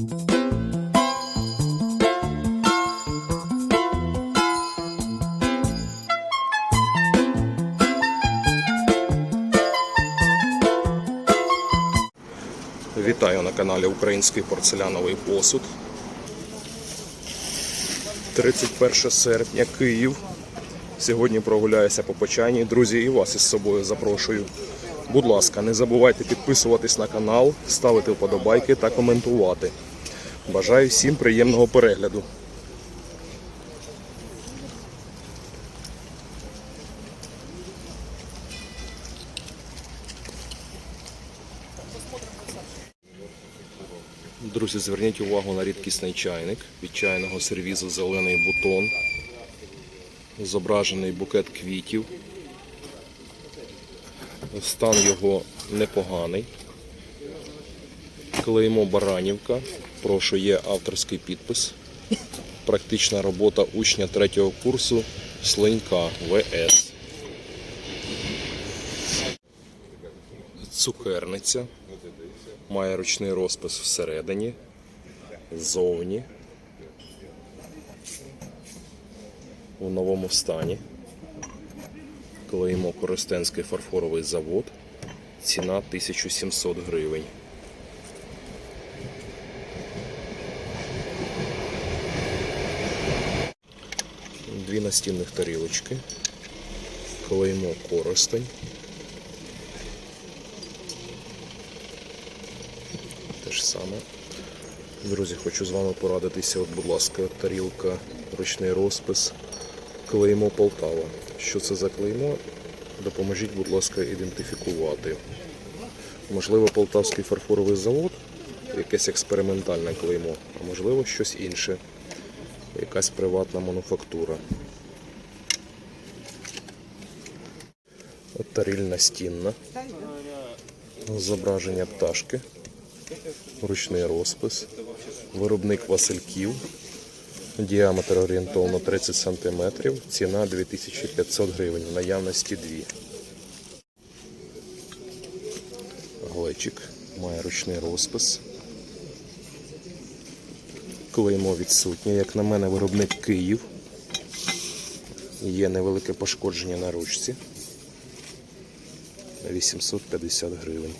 Вітаю на каналі Український порцеляновий посуд. 31 серпня, Київ. Сьогодні прогуляюся по Почайні. Друзі, і вас із собою запрошую. Будь ласка, не забувайте підписуватись на канал, ставити вподобайки та коментувати. Бажаю всім приємного перегляду. Друзі, зверніть увагу на рідкісний чайник від чайного сервізу Зелений бутон. Зображений букет квітів. Стан його непоганий. Клеймо Баранівка. Прошу, є авторський підпис. Практична робота учня третього курсу Слинька ВС. Цукерниця. Має ручний розпис всередині, ззовні. У новому стані. Клеймо Коростенський фарфоровий завод. Ціна 1700 гривень. Дві настінних тарілочки. Клеймо Коростень. Те ж саме. Друзі, хочу з вами порадитися. От, будь ласка, тарілка, ручний розпис, клеймо Полтава. Що це за клеймо? Допоможіть, будь ласка, ідентифікувати. Можливо, Полтавський фарфоровий завод, якесь експериментальне клеймо, а можливо щось інше, якась приватна мануфактура. От таріль настінна. Зображення пташки ручний розпис, виробник Васильків, діаметр орієнтовно 30 см, ціна 2500 гривень, наявності дві. Глечик має ручний розпис. Клеймо відсутнє, як на мене, виробник Київ. Є невелике пошкодження на ручці. 850 гривень.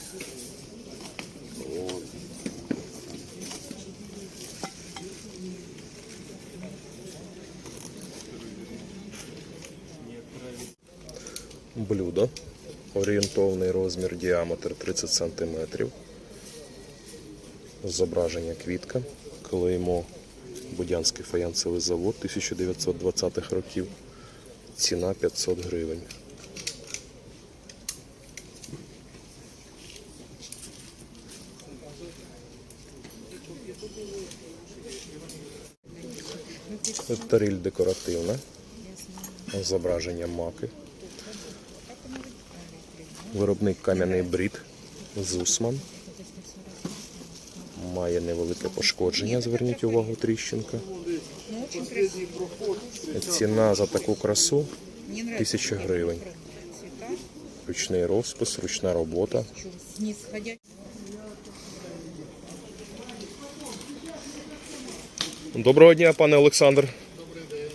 Блюдо. Орієнтовний розмір, діаметр 30 см. Зображення квітка. Клеймо Будянський фаянсовий завод 1920-х років. Ціна 500 гривень. Таріль декоративна. Зображення маки. Виробник кам'яний брід Зусман. Має невелике пошкодження, зверніть увагу, тріщинка. Ціна за таку красу 1000 гривень. Ручний розпис, ручна робота. Доброго дня, пане Олександр. Добрий день.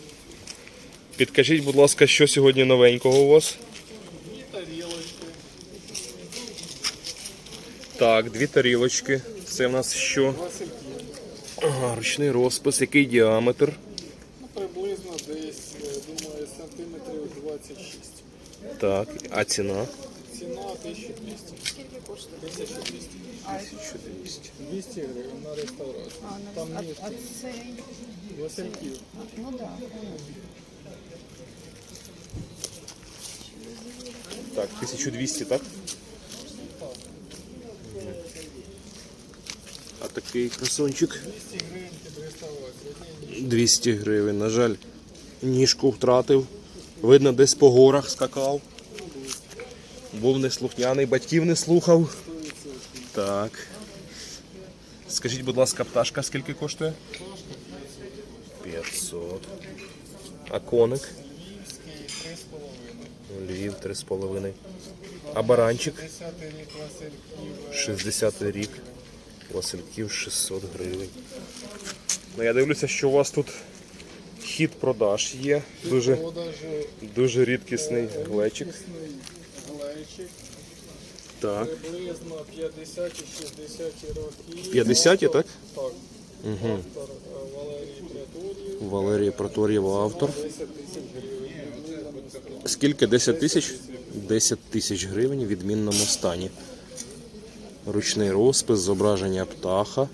Підкажіть, будь ласка, що сьогодні новенького у вас? Дві тарілочки. Так, дві тарілочки. Це в нас що? Ага, ручний розпис, який діаметр? Ну, приблизно десь, е, думаю, сантиметрів 26. Так, а ціна? Ціна 1200. Скільки коштує? 1200. 1200. 200 гривень на реставрацію. Там А, ніж а це, Васильків. ну да. Так, 1200, так? А такий красончик 200 гривень під реставрацію. 200 гривень. На жаль, ніжку втратив. Видно, десь по горах скакав. Був неслухняний, батьків не слухав. Так. Скажіть, будь ласка, пташка скільки коштує? 500. А коник? Львів 3,5. А баранчик? 10 рік Васильків. 60 рік. Васильків 600 гривень. Ну, я дивлюся, що у вас тут хід продаж є. Дуже, дуже рідкісний глечик. Так. Приблизно 50 і 60 роки. 50, так? Так. Угу. Автор е, Валерій Преторів. Валерій Проторєв автор. 10 тисяч гривень. Скільки? 10 тисяч? 10 тисяч гривень в відмінному стані. Ручний розпис, зображення птаха.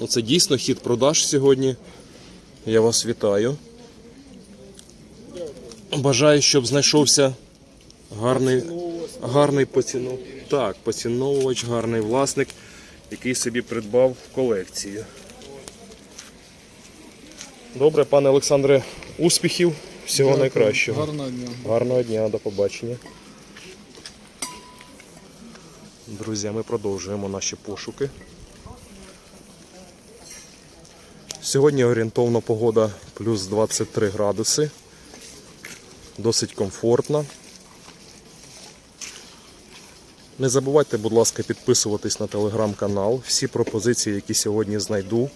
Ну, це дійсно хід продаж сьогодні. Я вас вітаю. Бажаю, щоб знайшовся гарний, гарний поціну... так, поціновувач, гарний власник, який собі придбав в колекцію. Добре, пане Олександре, успіхів, всього найкращого. Гарного дня. Гарного дня, до побачення. Друзі, ми продовжуємо наші пошуки. Сьогодні орієнтовно погода плюс 23 градуси. Досить комфортно. Не забувайте, будь ласка, підписуватись на телеграм-канал. Всі пропозиції, які сьогодні знайду,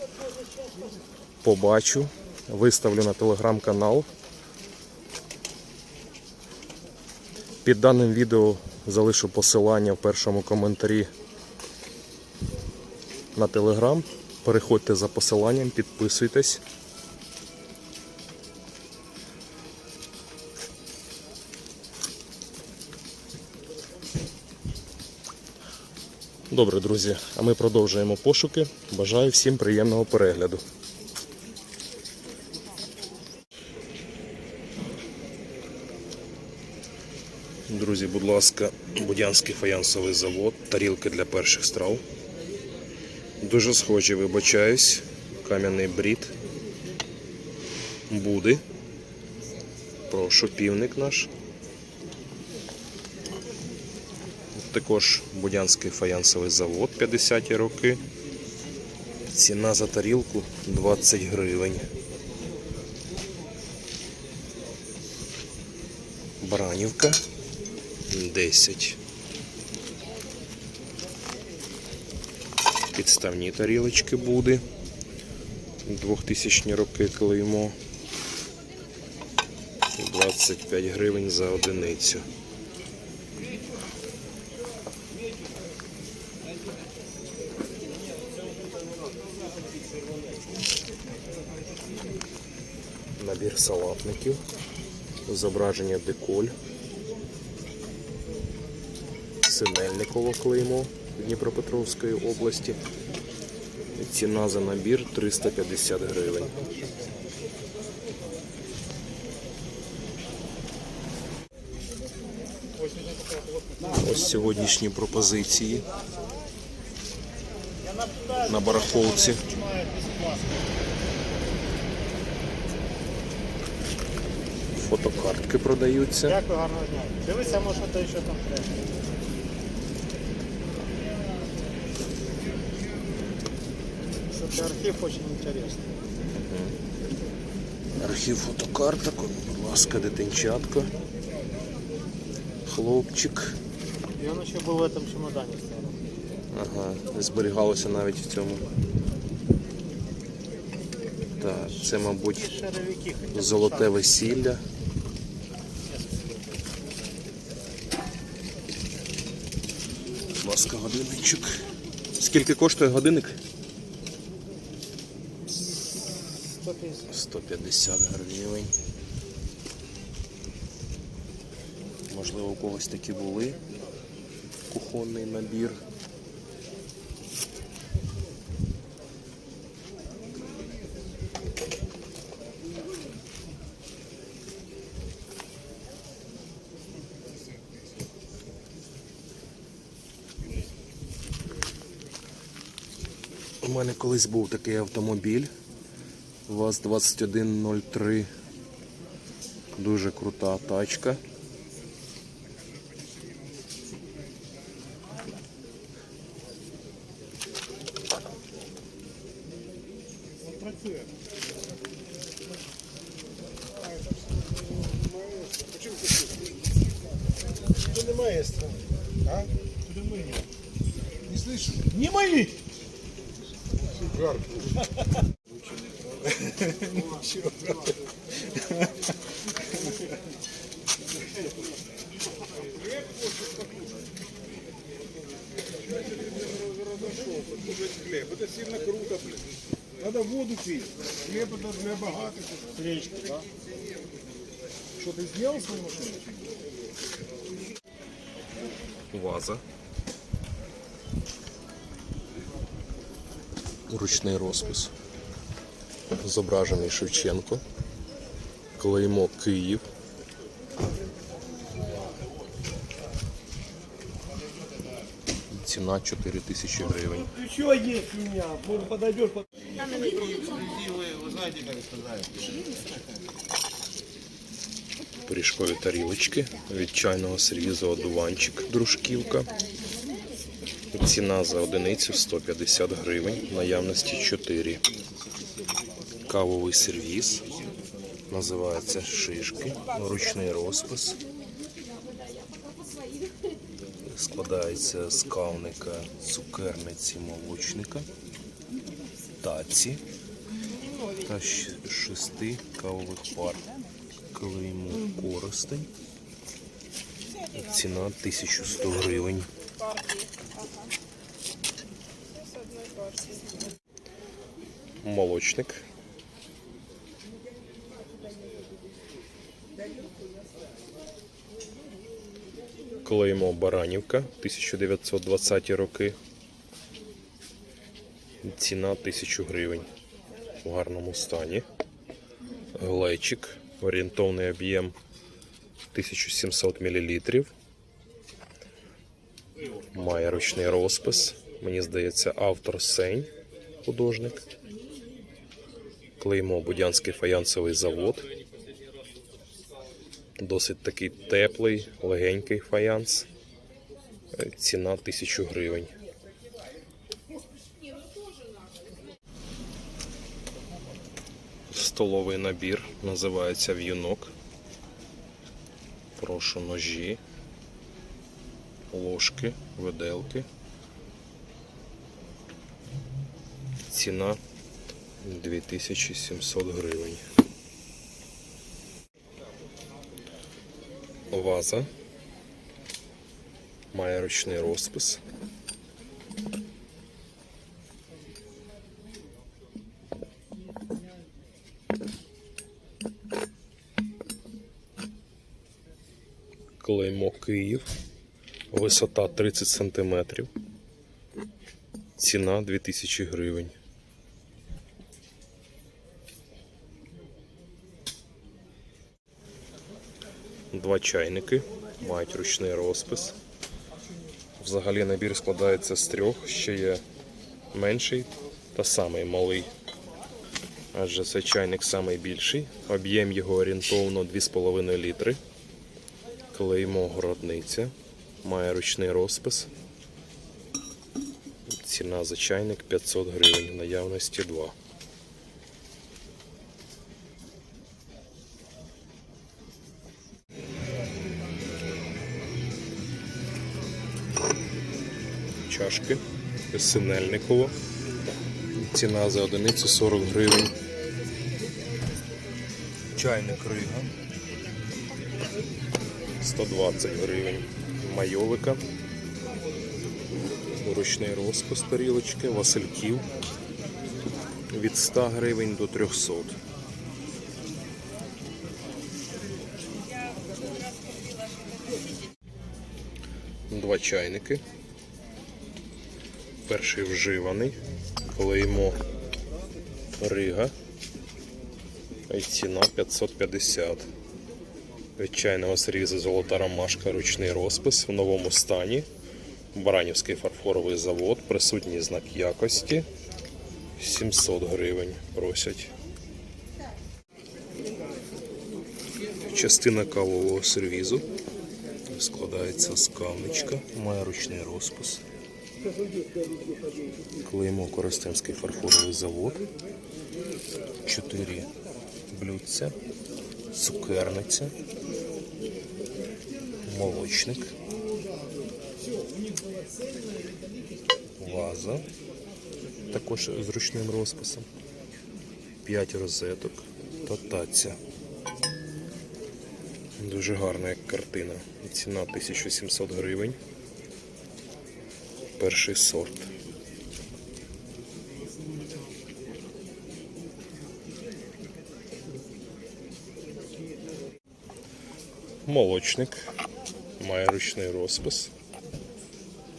побачу, виставлю на телеграм-канал. Під даним відео залишу посилання в першому коментарі на телеграм. Переходьте за посиланням, підписуйтесь. Добре, друзі, а ми продовжуємо пошуки. Бажаю всім приємного перегляду. Друзі, будь ласка, Будянський фаянсовий завод, тарілки для перших страв. Дуже схожі, вибачаюсь. Кам'яний брід. Буди. Прошу, півник наш. Також Будянський фаянсовий завод 50-ті роки. Ціна за тарілку 20 гривень. Баранівка 10. Підставні тарілочки буде. 2000 роки клеймо. 25 гривень за одиницю. Набір. Зображення деколь. Синельниково клеймо Дніпропетровської області. Ціна за набір 350 гривень. Ось сьогоднішні пропозиції на барахолці. Фотокартки продаються. Дякую, гарного дня. Дивися, може, то що там треба. Что-то архив очень интересный. Архів фотокарток, будь ласка, дитинчатко. Хлопчик. И он еще был в этом чемодане. старом. Ага, зберігалося навіть в цьому. Так, це, мабуть, Шаровики хотя бы золоте весілля. Ласка, годинничок. Скільки коштує годинник? 150. 150 гривень. Можливо, у когось такі були. Кухонний набір. У мене колись був такий автомобіль. ВАЗ-2103. Дуже крута тачка. Немає стран. Тут немає. Не мои! Хлеб, это сильно круто, блин. Надо воду пить. Хлеб это для богатых. Речка, да? Что ты сделал свою машину? Ваза. Ручний розпис. Зображений Шевченко. Клеймо Київ. Ціна 4 тисячі гривень. Пиріжкові тарілочки від чайного сервізу одуванчик дружківка. Ціна за одиницю 150 гривень, наявності 4. Кавовий сервіз. Називається шишки, ручний розпис. Складається з кавника, цукерниці, молочника, таці та шести кавових пар. Клеймо коростень. Ціна 1100 гривень. Молочник. Клеймо Баранівка 1920 роки. Ціна 1000 гривень. В гарному стані. Глечик. Орієнтовний об'єм 1700 мл. Має ручний розпис. Мені здається, автор Сень, художник. Клеймо Будянський фаянсовий завод. Досить такий теплий, легенький фаянс. Е, Ціна 1000 гривень. Столовий набір називається в'юнок. Прошу ножі, ложки, виделки. Ціна 2700 гривень. Ваза. Має ручний розпис. Клеймо Київ. Висота 30 см. Ціна 2000 гривень. Два чайники. Мають ручний розпис. Взагалі набір складається з трьох, ще є менший та самий малий. Адже це чайник самий більший. Об'єм його орієнтовно 2,5 літри. Клеймо городниця. Має ручний розпис. Ціна за чайник 500 гривень, наявності 2. Чашки Синельникова. Ціна за одиницю 40 гривень. Чайник Рига. 120 гривень. Майовика. Ручний розпис тарілочки, Васильків від 100 гривень до 300. Два чайники. Перший вживаний. Клеймо Рига. І ціна 550. Від чайного сервізу Золота ромашка, ручний розпис в новому стані. Баранівський фарфоровий завод, присутній знак якості. 700 гривень просять. Частина кавового сервізу складається з кавничка, має ручний розпис. Клеймо Коростенський фарфоровий завод. 4 блюдця, цукерниця, молочник. ваза, також з ручним розписом. 5 розеток та таця. Дуже гарна як картина. Ціна 1700 гривень. Перший сорт. Молочник. Має ручний розпис.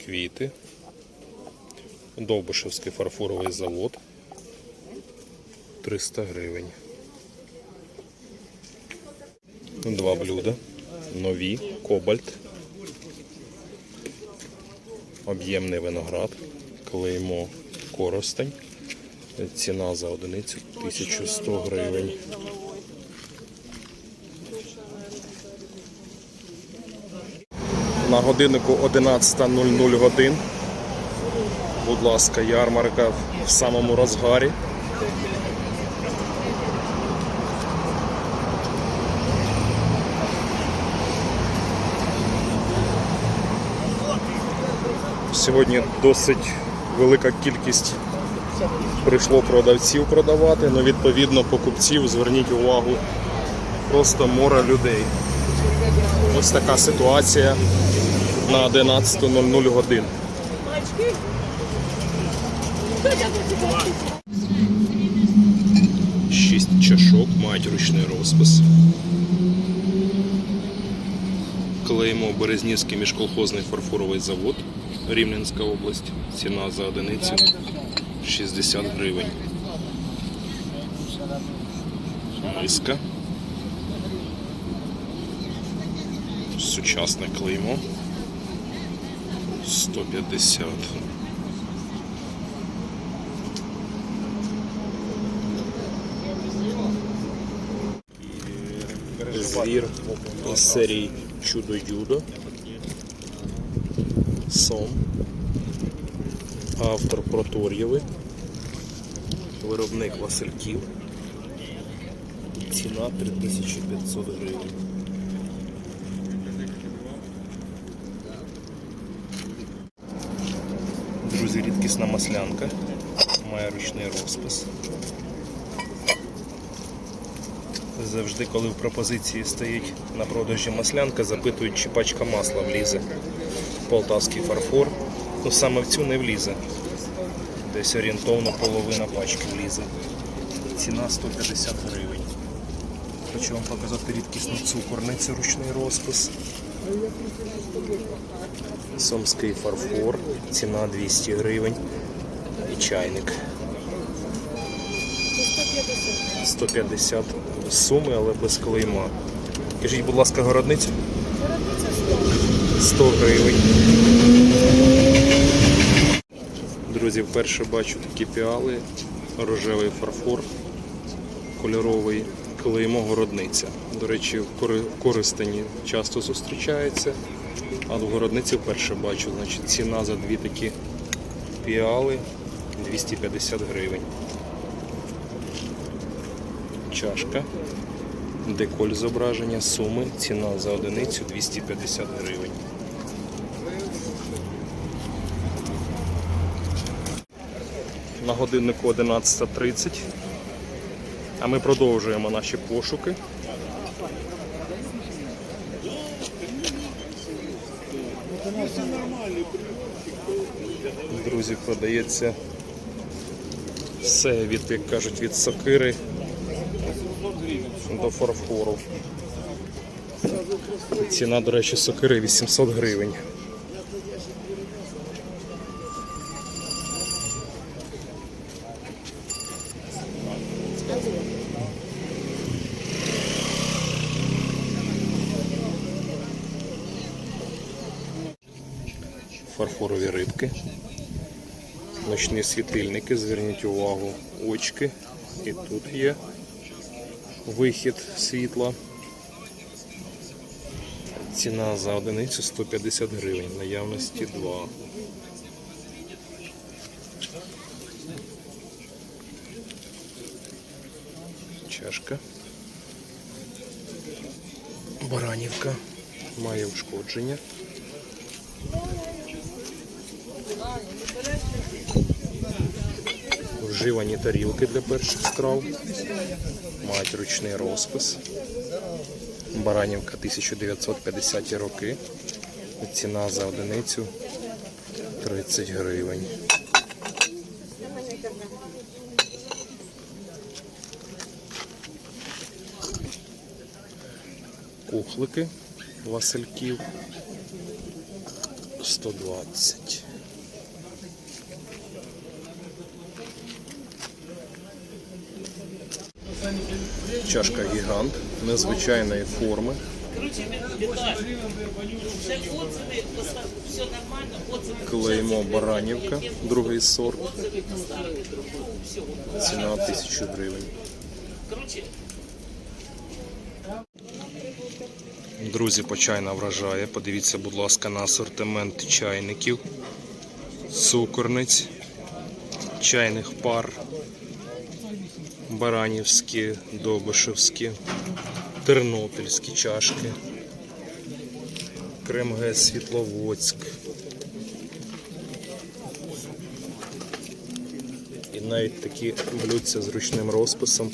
Квіти. Довбишевський фарфоровий завод. 300 гривень. Два блюда. Нові. Кобальт. Об'ємний виноград. Клеймо коростень. Ціна за одиницю 1100 гривень. На годиннику 11.00 годин. Будь ласка, ярмарка в самому розгарі. Сьогодні досить велика кількість прийшло продавців продавати, але відповідно покупців, зверніть увагу, просто море людей. Ось така ситуація на 11.00 годин. Шість чашок мають ручний розпис. Клеймо Березнівський міжколхозний фарфоровий завод, Рівненська область. Ціна за одиницю 60 гривень. Миска. Сучасне клеймо. 150. Звір із серії Чудо Юдо. Сом. Автор Протор'єви. Виробник Васильків. Ціна 3500 гривень. Друзі, рідкісна маслянка. Має ручний розпис. Завжди, коли в пропозиції стоїть на продажі маслянка, запитують, чи пачка масла влізе. Полтавський фарфор. Ну саме в цю не влізе. Десь орієнтовно половина пачки влізе. Ціна 150 гривень. Хочу вам показати рідкісну цукорницю, ручний розпис. Сомський фарфор, ціна 200 гривень. І чайник. 150 суми, але без клейма. Кажіть, будь ласка, городниця? 100 гривень. Друзі, вперше бачу такі піали, рожевий фарфор, кольоровий, клеймо городниця. До речі, в Користані часто зустрічається, а в городниці вперше бачу. Значить, ціна за дві такі піали 250 гривень. Чашка, деколь зображення, суми, ціна за одиницю 250 гривень. На годиннику 11.30. А ми продовжуємо наші пошуки. Друзі, продається все від, як кажуть, від сокири до фарфору. Ціна, до речі, сокири 800 гривень. Фарфорові рибки. Ночні світильники, зверніть увагу, очки. І тут є вихід світла. Ціна за одиницю 150 гривень, наявності 2. Чашка. Баранівка. Має ушкодження. Вживані тарілки для перших страв. Мають ручний розпис. Баранівка 1950 роки. Ціна за одиницю 30 гривень. Кухлики Васильків 120. Чашка гігант незвичайної форми. Клеймо Баранівка, другий сорт. Ціна 1000 гривень. Друзі, почайна вражає. Подивіться, будь ласка, на асортимент чайників, цукорниць, чайних пар, баранівські, добишевські, тернопільські чашки, Кремге Світловодськ. І навіть такі блюдця з ручним розписом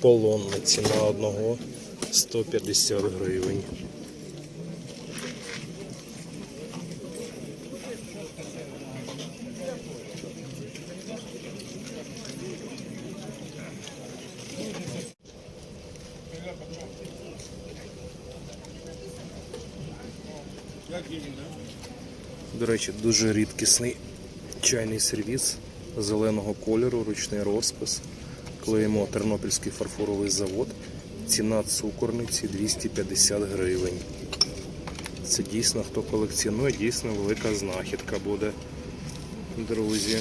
полонниці на одного 150 гривень. Речі, дуже рідкісний чайний сервіс зеленого кольору, ручний розпис. Клеїмо Тернопільський фарфоровий завод. Ціна цукорниці 250 гривень. Це дійсно, хто колекціонує, дійсно велика знахідка буде, друзі.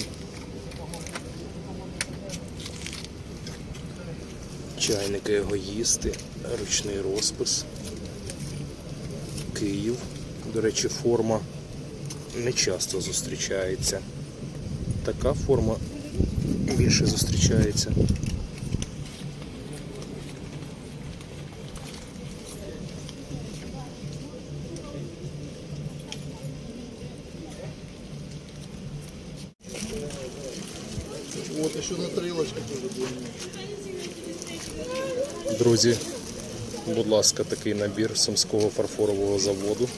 Чайники егоїсти, ручний розпис. Київ. До речі, форма не часто зустрічається. Така форма більше зустрічається. Вот еще на тарелочках тоже было. Друзі, будь ласка, такий набір сумського фарфорового заводу.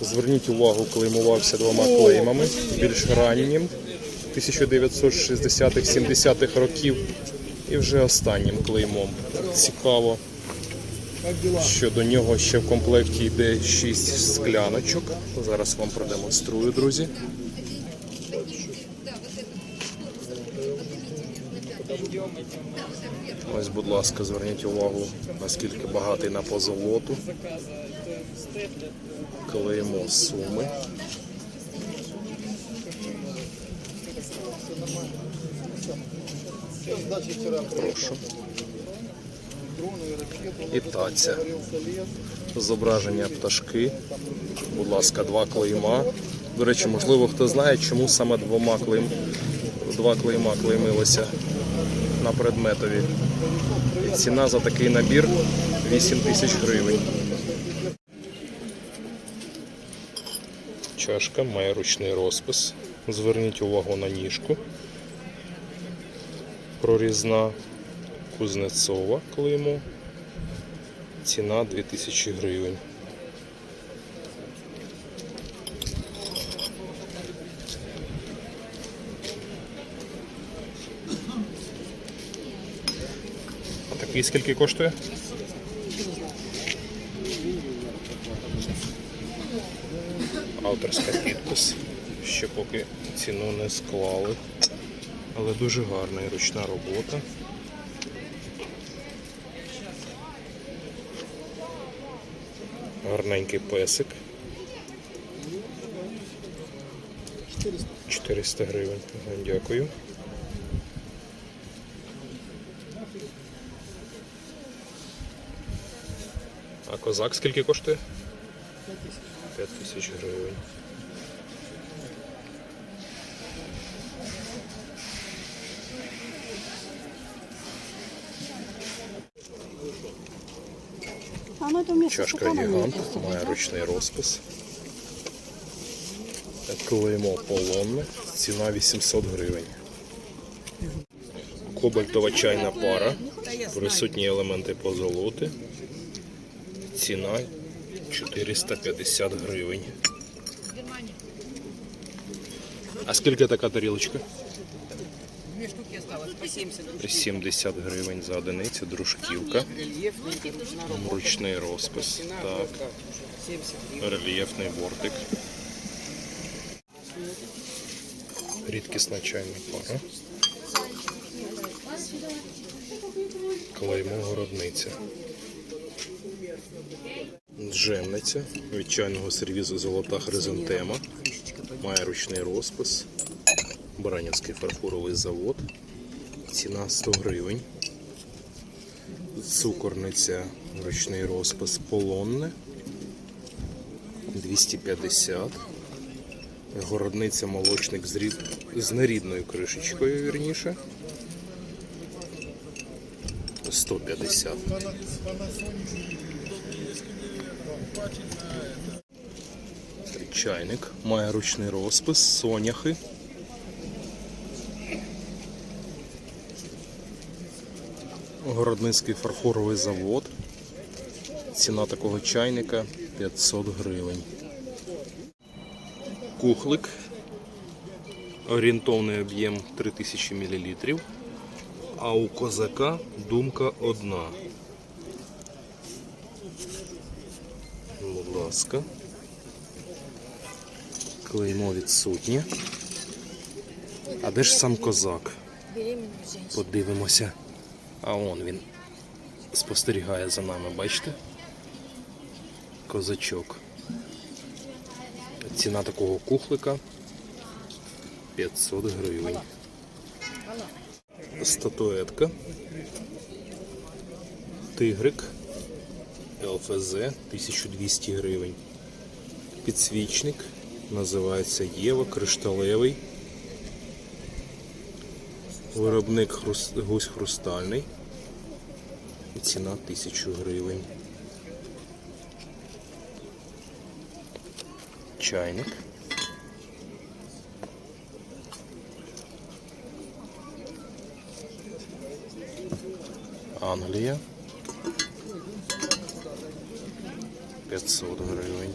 Зверніть увагу, клеймувався двома клеймами, більш раннім 1960-70-х років і вже останнім клеймом. Цікаво, що до нього ще в комплекті йде 6 скляночок. Зараз вам продемонструю, друзі. Ось, будь ласка, зверніть увагу, наскільки багатий на позолоту. Клеїмо суми. Прошу. І таця. Зображення пташки. Будь ласка, два клейма. До речі, можливо, хто знає, чому саме двома клейм... два клейма клеймилося на предметові. Ціна за такий набір 8 тисяч гривень. Чашка має ручний розпис. Зверніть увагу на ніжку. Прорізна Кузнецова клеймо. Ціна 2000 гривень. Такий скільки коштує? Авторська підпис. Ще поки ціну не склали. Але дуже гарна і ручна робота. Гарненький песик. 400 гривень. Дякую. А козак скільки коштує? 5 тисяч гривень. Ну Чашка гігант, має ручний розпис. Клеймо полонне, ціна 800 гривень. Кобальтова чайна пара. Присутні елементи позолоти. Ціна 450 гривень. А скільки така тарілочка? Две штуки осталось, 70. 70 гривень за одиницю, дружківка, ручний розпис. Так, рельєфний бортик. Рідкісна чайна пара. Клеймо городниця. Джемниця від чайного сервізу Золота хризантема. Має ручний розпис. Баранівський фарфоровий завод. Ціна 100 гривень. Цукорниця, ручний розпис полонне 250. Городниця молочник з, рід... з нерідною кришечкою, вірніше. 150. Чайник має ручний розпис, соняхи. Городницький фарфоровий завод. Ціна такого чайника 500 гривень. Кухлик. Орієнтовний об'єм 3000 мл. А у козака думка одна. Будь ласка. Клеймо відсутнє. А де ж сам козак? Подивимося. А он він спостерігає за нами, бачите? Козачок. Ціна такого кухлика 500 гривень. Статуетка. Тигрик. ЛФЗ 1200 гривень. Підсвічник. Називається Єва, кришталевий. Виробник гусь хрустальний. І ціна 1000 гривень. Чайник. Англія. 500 гривень.